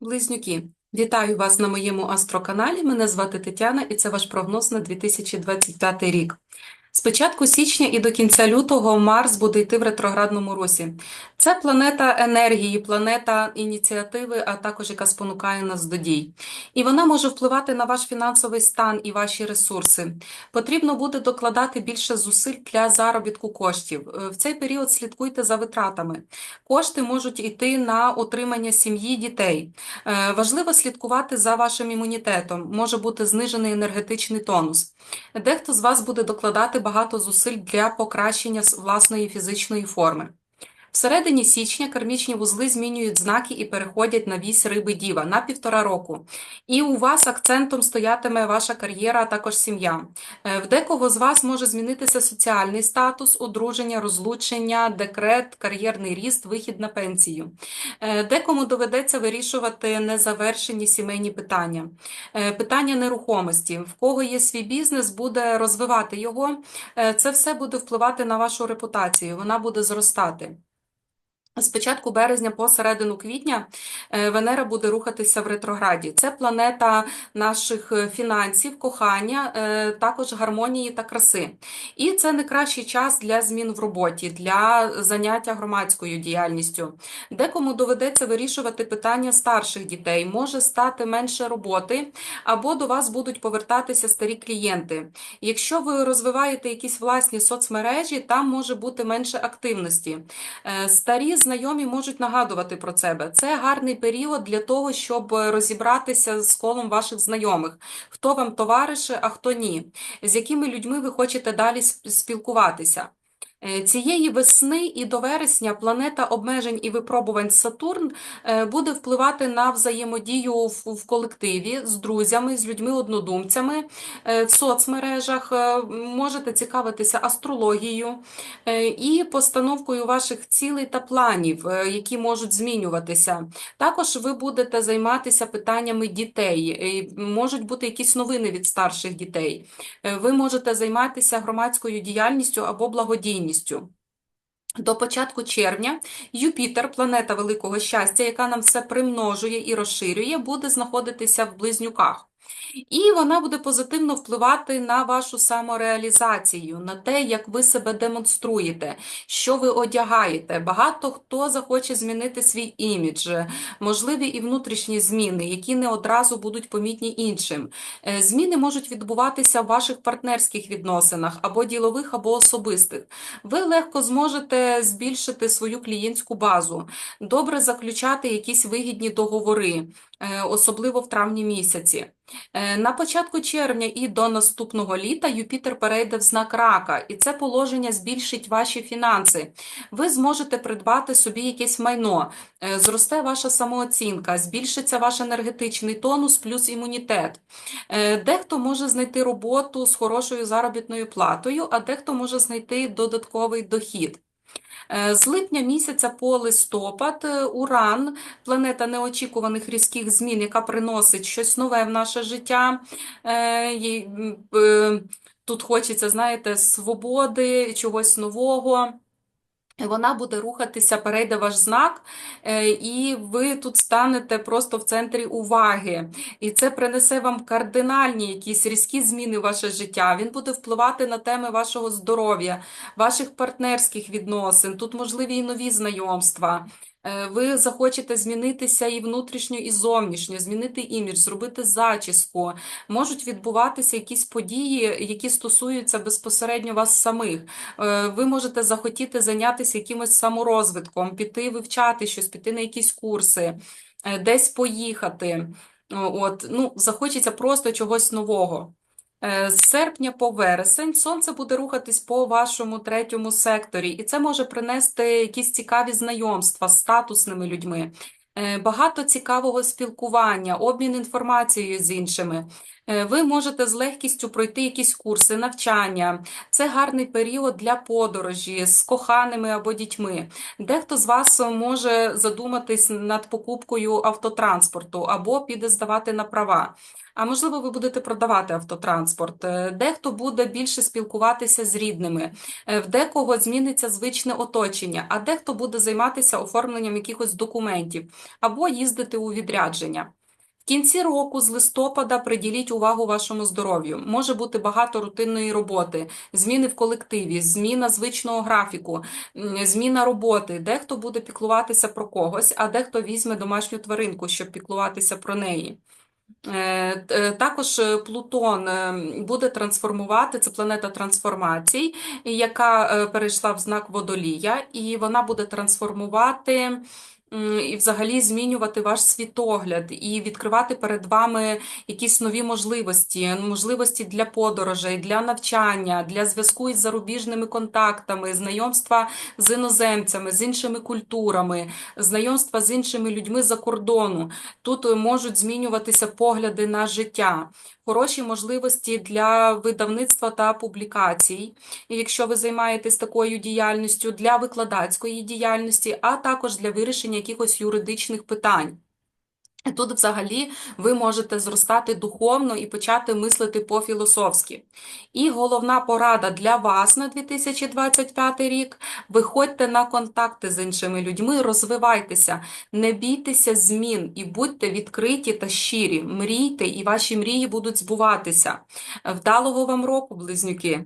Близнюки, вітаю вас на моєму астроканалі. Мене звати Тетяна і це ваш прогноз на 2025 рік. З початку січня і до кінця лютого Марс буде йти в ретроградному русі. Це планета енергії, планета ініціативи, а також яка спонукає нас до дій. І вона може впливати на ваш фінансовий стан і ваші ресурси. Потрібно буде докладати більше зусиль для заробітку коштів. Е, В цей період слідкуйте за витратами. Кошти можуть йти на утримання сім'ї, дітей. Е, Важливо слідкувати за вашим імунітетом. Може бути знижений енергетичний тонус. Дехто з вас буде докладати багато зусиль для покращення власної фізичної форми. Всередині січня кармічні вузли змінюють знаки і переходять на вісь риби діва на півтора року. І у вас акцентом стоятиме ваша кар'єра, а також сім'я. Е, В декого з вас може змінитися соціальний статус, одруження, розлучення, декрет, кар'єрний ріст, вихід на пенсію. Е, Декому доведеться вирішувати незавершені сімейні питання. Е, Питання нерухомості. В кого є свій бізнес, буде розвивати його. Це все буде впливати на вашу репутацію, вона буде зростати. З початку березня по середину квітня е, Венера буде рухатися в ретрограді. Це планета наших е, фінансів, кохання, е, також гармонії та краси. І це не кращий час для змін в роботі, для заняття громадською діяльністю. Декому доведеться вирішувати питання старших дітей, може стати менше роботи, або до вас будуть повертатися старі клієнти. Якщо ви розвиваєте якісь власні соцмережі, там може бути менше активності. Старі знайомі можуть нагадувати про себе. Це гарний період для того, щоб розібратися з колом ваших знайомих, хто вам товариші, а хто ні, з якими людьми ви хочете далі спілкуватися. Е, Цієї весни і до вересня планета обмежень і випробувань Сатурн е, буде впливати на взаємодію в, колективі з друзями, з людьми-однодумцями е, в соцмережах. Можете цікавитися астрологією і постановкою ваших цілей та планів, які можуть змінюватися. Також ви будете займатися питаннями дітей. Можуть бути якісь новини від старших дітей. Ви можете займатися громадською діяльністю або благодійністю. До початку червня Юпітер, планета великого щастя, яка нам все примножує і розширює, буде знаходитися в близнюках. І вона буде позитивно впливати на вашу самореалізацію, на те, як ви себе демонструєте, що ви одягаєте. Багато хто захоче змінити свій імідж, можливі і внутрішні зміни, які не одразу будуть помітні іншим. Е, Зміни можуть відбуватися в ваших партнерських відносинах або ділових, або особистих. Ви легко зможете збільшити свою клієнтську базу, добре заключати якісь вигідні договори, е, особливо в травні місяці. Е, На початку червня і до наступного літа Юпітер перейде в знак рака, і це положення збільшить ваші фінанси. Ви зможете придбати собі якесь майно, е, зросте ваша самооцінка, збільшиться ваш енергетичний тонус плюс імунітет. Е, Дехто може знайти роботу з хорошою заробітною платою, а дехто може знайти додатковий дохід. Е, З липня місяця по листопад е, Уран, планета неочікуваних різких змін, яка приносить щось нове в наше життя. Е, Тут хочеться, знаєте, свободи, чогось нового. Вона буде рухатися, перейде ваш знак, е, і ви тут станете просто в центрі уваги. І це принесе вам кардинальні якісь різкі зміни в ваше життя. Він буде впливати на теми вашого здоров'я, ваших партнерських відносин. Тут можливі і нові знайомства. Е, Ви захочете змінитися і внутрішньо, і зовнішньо, змінити імідж, зробити зачіску. Можуть відбуватися якісь події, які стосуються безпосередньо вас самих. Е, Ви можете захотіти зайнятися якимось саморозвитком, піти вивчати щось, піти на якісь курси, е, десь поїхати. От, ну, захочеться просто чогось нового. Е, З серпня по вересень сонце буде рухатись по вашому третьому секторі, і це може принести якісь цікаві знайомства з статусними людьми, багато цікавого спілкування, обмін інформацією з іншими. Е, Ви можете з легкістю пройти якісь курси, навчання. Це гарний період для подорожі з коханими або дітьми. Дехто з вас може задуматись над покупкою автотранспорту або піде здавати на права. А можливо, ви будете продавати автотранспорт. Е, Дехто буде більше спілкуватися з рідними, Е, в декого зміниться звичне оточення, а дехто буде займатися оформленням якихось документів. Або їздити у відрядження. В кінці року з листопада приділіть увагу вашому здоров'ю. Може бути багато рутинної роботи, зміни в колективі, зміна звичного графіку, зміна роботи. Дехто буде піклуватися про когось, а дехто візьме домашню тваринку, щоб піклуватися про неї. Е, е, Також е, Плутон буде трансформувати, це планета трансформацій, яка перейшла в знак Водолія, і вона буде трансформувати і взагалі змінювати ваш світогляд і відкривати перед вами якісь нові можливості, можливості для подорожей, для навчання, для зв'язку із зарубіжними контактами, знайомства з іноземцями, з іншими культурами, знайомства з іншими людьми за кордону. Тут е, можуть змінюватися погляди на життя, хороші можливості для видавництва та публікацій, якщо ви займаєтесь такою діяльністю, для викладацької діяльності, а також для вирішення якихось юридичних питань. Тут взагалі ви можете зростати духовно і почати мислити по-філософськи. І головна порада для вас на 2025 рік – виходьте на контакти з іншими людьми, розвивайтеся, не бійтеся змін і будьте відкриті та щирі. Мрійте, і ваші мрії будуть збуватися. Вдалого вам року, близнюки!